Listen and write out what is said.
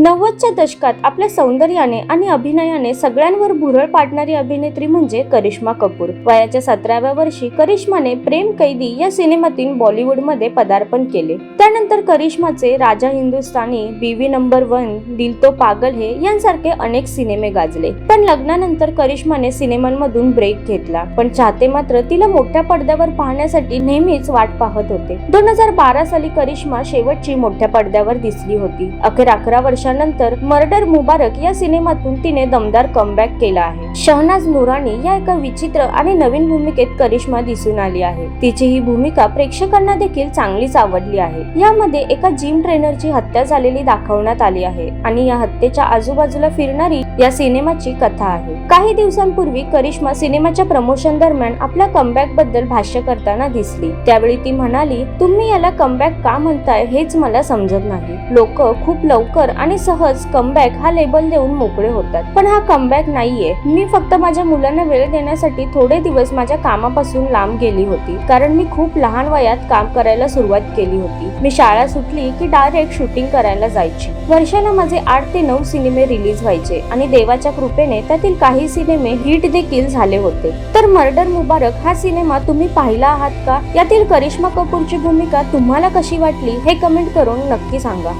नव्वदच्या दशकात आपल्या सौंदर्याने आणि अभिनयाने सगळ्यांवर भुरळ पाडणारी अभिनेत्री म्हणजे करिश्मा कपूर. वयाच्या सतराव्या वर्षी करिश्माने प्रेम कैदी या सिनेमातून बॉलिवूडमध्ये पदार्पण केले. त्यानंतर करिश्माचे राजा हिंदुस्थानी बीवी नंबर वन दिल तो पागल हे यांसारखे अनेक सिनेमे गाजले. पण लग्नानंतर करिश्माने सिनेमांमधून ब्रेक घेतला. पण चाहते मात्र तिला मोठ्या पडद्यावर पाहण्यासाठी नेहमीच वाट पाहत होते. दोन हजार बारा साली करिश्मा शेवटची मोठ्या पडद्यावर दिसली होती. अखेर अकरा वर्षानंतर मर्डर मुबारक या सिनेमातून तिने दमदार कमबॅक केला आहे. शहनाज नुरानी या एका विचित्र आणि नवीन भूमिकेत करिश्मा दिसून आली आहे. तिची ही भूमिका प्रेक्षकांना देखील चांगलीच आवडली आहे. यामध्ये एका जिम ट्रेनरची हत्या झालेली दाखवण्यात आली आहे आणि या हत्येच्या आजूबाजूला फिरणारी या सिनेमाची कथा आहे. काही दिवसांपूर्वी करिश्मा सिनेमाच्या प्रमोशन दरम्यान आपल्या कमबॅकबद्दल भाष्य करताना दिसली. त्यावेळी ती म्हणाली तुम्ही याला कमबॅक का म्हणताय हेच मला समजत नाही. लोक खूप लवकर आणि सहज कमबॅक हा लेबल देऊन मोकळे होतात. पण हा कमबॅक नाहीये. मी फक्त माझ्या मुलांना वेळ देण्यासाठी थोडे दिवस माझ्या कामापासून लांब गेली होती. कारण मी खूप लहान वयात काम करायला सुरुवात केली होती. मी शाळा सुटली की डायरेक्ट शूटिंग करायला जायची. वर्षाला माझे आठ ते नऊ सिनेमे रिलीज व्हायचे आणि देवाच्या कृपेने त्यातील काही सिनेमे हिट देखील झाले होते. तर मर्डर मुबारक हा सिनेमा तुम्ही पाहिला आहात का? यातील करिश्मा कपूरची भूमिका तुम्हाला कशी वाटली हे कमेंट करून नक्की सांगा.